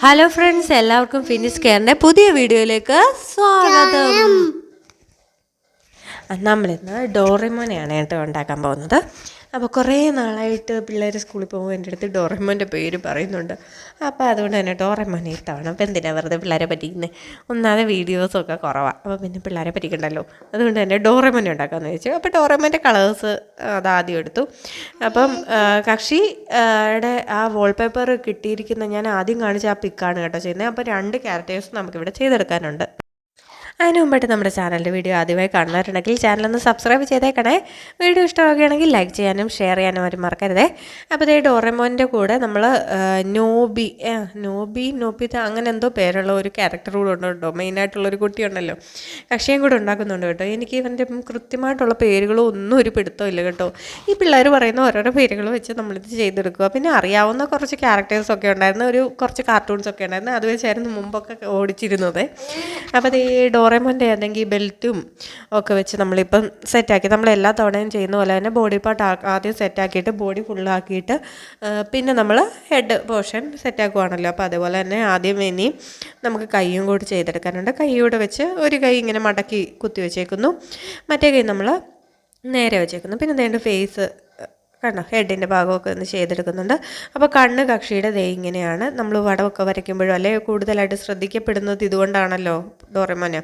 Hello friends എല്ലാവർക്കും finish കെയറിന്റെ പുതിയ വീഡിയോയിലേക്ക് സ്വാഗതം. നമ്മളിന്ന് ഡോറിമോനെയാണ് കേട്ടോ ഉണ്ടാക്കാൻ പോകുന്നത്. അപ്പോൾ കുറേ നാളായിട്ട് പിള്ളേർ സ്കൂളിൽ പോകുമ്പോൾ എന്റെ അടുത്ത് ഡോറമോന്റെ പേര് പറയുന്നുണ്ട്. അപ്പോൾ അതുകൊണ്ട് തന്നെ ഡോറമോനെ ഇഷ്ടമാണ് അപ്പോൾ എന്തിനാണ് വെറുതെ പിള്ളേരെ പറ്റിക്കുന്നത് ഒന്നാമത് വീഡിയോസൊക്കെ കുറവാണ് അപ്പോൾ പിന്നെ പിള്ളേരെ പറ്റിക്കണ്ടല്ലോ. അതുകൊണ്ട് തന്നെ ഡോറമോനെ ഉണ്ടാക്കാമെന്ന് ചോദിച്ചു അപ്പോൾ ഡോറമോന്റെ കളേഴ്സ് അത് ആദ്യം എടുത്തു. അപ്പം കക്ഷിയുടെ കക്ഷി യുടെ ആ വാൾപേപ്പർ കിട്ടിയിരിക്കുന്ന ഞാൻ ആദ്യം കാണിച്ച ആ പിക്കാണ് കേട്ടോ ചെയ്യുന്നത് അപ്പോൾ രണ്ട് ക്യാരക്ടേഴ്സ് നമുക്കിവിടെ ചെയ്തെടുക്കാനുണ്ട്. അതിന് മുമ്പായിട്ട് നമ്മുടെ ചാനലിന്റെ വീഡിയോ ആദ്യമായി കാണുന്നവരുണ്ടെങ്കിൽ ചാനലൊന്ന് സബ്സ്ക്രൈബ് ചെയ്തേക്കണേ. വീഡിയോ ഇഷ്ടമാവുകയാണെങ്കിൽ ലൈക്ക് ചെയ്യാനും ഷെയർ ചെയ്യാനും ആരും മറക്കരുതേ. അപ്പോൾ ഇതേ ഡോറമോന്റെ കൂടെ നമ്മൾ നോബി നോബി നോബി അങ്ങനെ എന്തോ പേരുള്ള ഒരു ക്യാരക്ടർ കൂടെ ഉണ്ട് കേട്ടോ മെയിനായിട്ടുള്ളൊരു കുട്ടിയുണ്ടല്ലോ. കക്ഷിയും കൂടെ ഉണ്ടാക്കുന്നുണ്ട് കേട്ടോ. എനിക്ക് ഇവന്റെ കൃത്യമായിട്ടുള്ള പേരുകളോ ഒന്നും ഒരു പിടുത്തമില്ല കേട്ടോ. ഈ പിള്ളേർ പറയുന്ന ഓരോരോ പേരുകൾ വെച്ച് നമ്മളിത് ചെയ്തെടുക്കുക. പിന്നെ അറിയാവുന്ന കുറച്ച് ക്യാരക്ടേഴ്സൊക്കെ ഉണ്ടായിരുന്നു. ഒരു കുറച്ച് കാർട്ടൂൺസൊക്കെ ഉണ്ടായിരുന്നു. അത് വെച്ചായിരുന്നു മുമ്പൊക്കെ ഓടിച്ചിരുന്നത്. അപ്പോൾ ഈ ഡോറേമോന്റെ ഏതെങ്കിലും ബെൽറ്റും ഒക്കെ വെച്ച് നമ്മളിപ്പം സെറ്റാക്കി നമ്മൾ എല്ലാ തവണയും ചെയ്യുന്ന പോലെ തന്നെ ബോഡി പാർട്ട് ആദ്യം സെറ്റാക്കിയിട്ട് ബോഡി ഫുള്ളാക്കിയിട്ട് പിന്നെ നമ്മൾ ഹെഡ് പോർഷൻ സെറ്റാക്കുവാണല്ലോ. അപ്പോൾ അതേപോലെ തന്നെ ആദ്യം ഇനി നമുക്ക് കൈയും കൂടി ചെയ്തെടുക്കാനുണ്ട്. കൈ കൂടെ വെച്ച് ഒരു കൈ ഇങ്ങനെ മടക്കി കുത്തി വെച്ചേക്കുന്നു. മറ്റേ കൈ നമ്മൾ നേരെ വെച്ചേക്കുന്നു. പിന്നെ വേണ്ട ഫേസ് കണ്ടോ? ഹെഡിന്റെ ഭാഗമൊക്കെ ഒന്ന് ചെയ്തെടുക്കുന്നുണ്ട്. അപ്പോൾ കണ്ണ് കക്ഷിയുടെ ദേ ഇങ്ങനെയാണ്. നമ്മൾ വടമൊക്കെ വരയ്ക്കുമ്പോഴും അല്ലെ കൂടുതലായിട്ട് ശ്രദ്ധിക്കപ്പെടുന്നത് ഇതുകൊണ്ടാണല്ലോ ഡോറമോന്.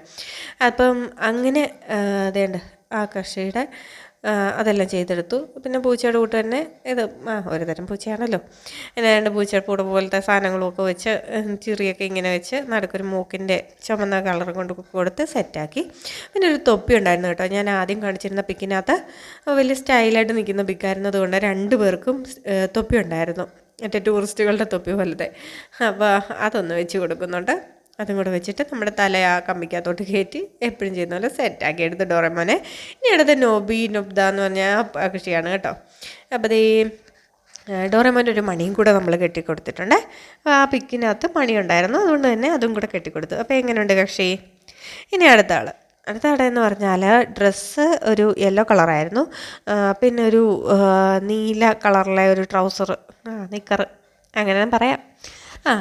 അപ്പം അങ്ങനെ അതേണ്ട ആ കക്ഷിയുടെ അതെല്ലാം ചെയ്തെടുത്തു. പിന്നെ പൂച്ചയുടെ കൂട്ട് തന്നെ ഇത് ആ ഒരു തരം പൂച്ചയാണല്ലോ. പിന്നെ രണ്ട് പൂച്ചയുടെ കൂടെ പോലത്തെ സാധനങ്ങളൊക്കെ വെച്ച് ചിറിയൊക്കെ ഇങ്ങനെ വെച്ച് നടുക്കൊരു മൂക്കിന്റെ ചുമന്ന കളർ കൊണ്ട് കൊടുത്ത് സെറ്റാക്കി. പിന്നെ ഒരു തൊപ്പി ഉണ്ടായിരുന്നു കേട്ടോ. ഞാൻ ആദ്യം കാണിച്ചിരുന്ന പിക്കിനകത്ത് വലിയ സ്റ്റൈലായിട്ട് നിൽക്കുന്ന പിക്കായിരുന്നത് കൊണ്ട് രണ്ട് പേർക്കും തൊപ്പി ഉണ്ടായിരുന്നു. മറ്റേ ടൂറിസ്റ്റുകളുടെ തൊപ്പി പോലത്തെ. അപ്പോൾ അതൊന്ന് വെച്ച് കൊടുക്കുന്നുണ്ട്. അതും കൂടെ വെച്ചിട്ട് നമ്മുടെ തല ആ കമ്പിക്കകത്തോട്ട് കയറ്റി എപ്പോഴും ചെയ്യുന്ന പോലെ സെറ്റാക്കി എടുത്ത് ഡോറമോനെ. ഇനി അടുത്ത നോബി നൊബ്ദ എന്ന് പറഞ്ഞ കൃഷിയാണ് കേട്ടോ. അപ്പോൾ ഈ ഡോറമോന്റെ ഒരു മണിയും കൂടെ നമ്മൾ കെട്ടിക്കൊടുത്തിട്ടുണ്ട്. അപ്പോൾ ആ പിക്കിനകത്ത് മണി ഉണ്ടായിരുന്നു അതുകൊണ്ട് തന്നെ അതും കൂടെ കെട്ടിക്കൊടുത്തു. അപ്പോൾ എങ്ങനെയുണ്ട് കക്ഷി? ഇനി അടുത്ത ആൾ അടുത്ത ആടെ എന്ന് പറഞ്ഞാൽ ഡ്രസ്സ് ഒരു യെല്ലോ കളറായിരുന്നു. പിന്നെ ഒരു നീല കളറിലെ ഒരു ട്രൗസർ നിക്കർ അങ്ങനെ പറയാം. ആ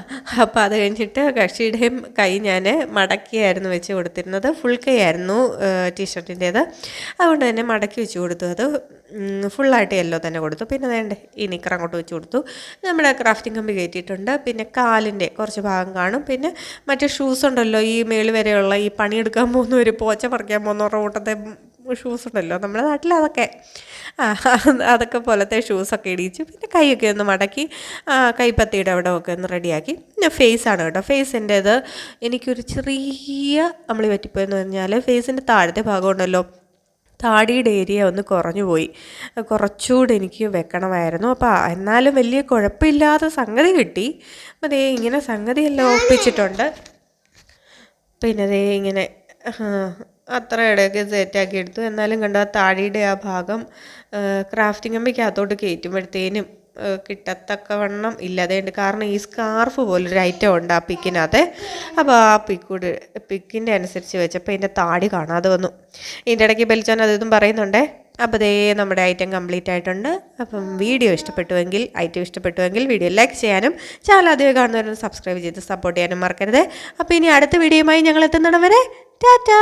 അപ്പോൾ അത് കഴിഞ്ഞിട്ട് കക്ഷിയുടെയും കൈ ഞാൻ മടക്കിയായിരുന്നു വെച്ച് കൊടുത്തിരുന്നത്. ഫുൾ കൈ ആയിരുന്നു ടീഷർട്ടിന്റേത് അതുകൊണ്ട് തന്നെ മടക്കി വെച്ച് കൊടുത്തു. അത് ഫുള്ളായിട്ട് യെല്ലോ തന്നെ കൊടുത്തു. പിന്നെ വേണ്ടേ ഈ നിക്കർ അങ്ങോട്ട് വെച്ച് കൊടുത്തു. നമ്മുടെ ക്രാഫ്റ്റിംഗ് കമ്പി കയറ്റിയിട്ടുണ്ട്. പിന്നെ കാലിന്റെ കുറച്ച് ഭാഗം കാണും. പിന്നെ മറ്റേ ഷൂസ് ഉണ്ടല്ലോ ഈ മേളി വരെയുള്ള ഈ പണിയെടുക്കാൻ പോകുന്ന ഒരു പോച്ച പറിക്കാൻ പോകുന്നവരുടെ കൂട്ടത്തെ ഷൂസ് ഉണ്ടല്ലോ നമ്മുടെ നാട്ടിൽ അതൊക്കെ. അതൊക്കെ പോലത്തെ ഷൂസൊക്കെ ഇടിയിച്ചു പിന്നെ കൈയൊക്കെ ഒന്ന് മടക്കി കൈപ്പത്തിയുടെ അവിടെ ഒക്കെ ഒന്ന് റെഡിയാക്കി. പിന്നെ ആണ് കേട്ടോ. ഫേസിന്റേത് എനിക്കൊരു ചെറിയ നമ്മൾ പറ്റിപ്പോയെന്ന് പറഞ്ഞാൽ ഫേസിന്റെ താഴത്തെ ഭാഗം ഉണ്ടല്ലോ. താടിയുടെ ഏരിയ ഒന്ന് കുറഞ്ഞു പോയി. കുറച്ചുകൂടെ എനിക്ക് വെക്കണമായിരുന്നു. അപ്പോൾ എന്നാലും വലിയ കുഴപ്പമില്ലാത്ത സംഗതി കിട്ടി. അതേ ഇങ്ങനെ സംഗതിയെല്ലാം ഒപ്പിച്ചിട്ടുണ്ട്. പിന്നെ അതേ ഇങ്ങനെ അത്ര ഇടയൊക്കെ സെറ്റാക്കി എടുത്തു. എന്നാലും കണ്ടോ താടിയുടെ ആ ഭാഗം ക്രാഫ്റ്റിംഗ് അമ്മയ്ക്കകത്തോട്ട് കയറ്റുമ്പോഴത്തേനും കിട്ടത്തക്ക കിട്ടത്തക്കവണ്ണം ഇല്ലാതെയുണ്ട്. കാരണം ഈ സ്കാർഫ് പോലൊരു ഐറ്റം ഉണ്ട് ആ പിക്കിനകത്ത്. അപ്പോൾ ആ പിക്കൂട് പിക്കിന്റെ അനുസരിച്ച് വെച്ചപ്പോൾ ഇതിന്റെ താടി കാണാതെ വന്നു. ഇതിന്റെ ഇടയ്ക്ക് ബലിച്ചോൻ അതും പറയുന്നുണ്ടേ. അപ്പോൾ ദേ നമ്മുടെ ഐറ്റം കംപ്ലീറ്റ് ആയിട്ടുണ്ട്. അപ്പം വീഡിയോ ഇഷ്ടപ്പെട്ടുവെങ്കിൽ ഐറ്റം ഇഷ്ടപ്പെട്ടുവെങ്കിൽ വീഡിയോ ലൈക്ക് ചെയ്യാനും ചാനൽ ആദ്യമായി കാണുന്നവരും സബ്സ്ക്രൈബ് ചെയ്ത് സപ്പോർട്ട് ചെയ്യാനും മറക്കരുത്. അപ്പോൾ ഇനി അടുത്ത വീഡിയോയുമായി ഞങ്ങൾ എത്തുന്നിടം വരെ ടാറ്റാ!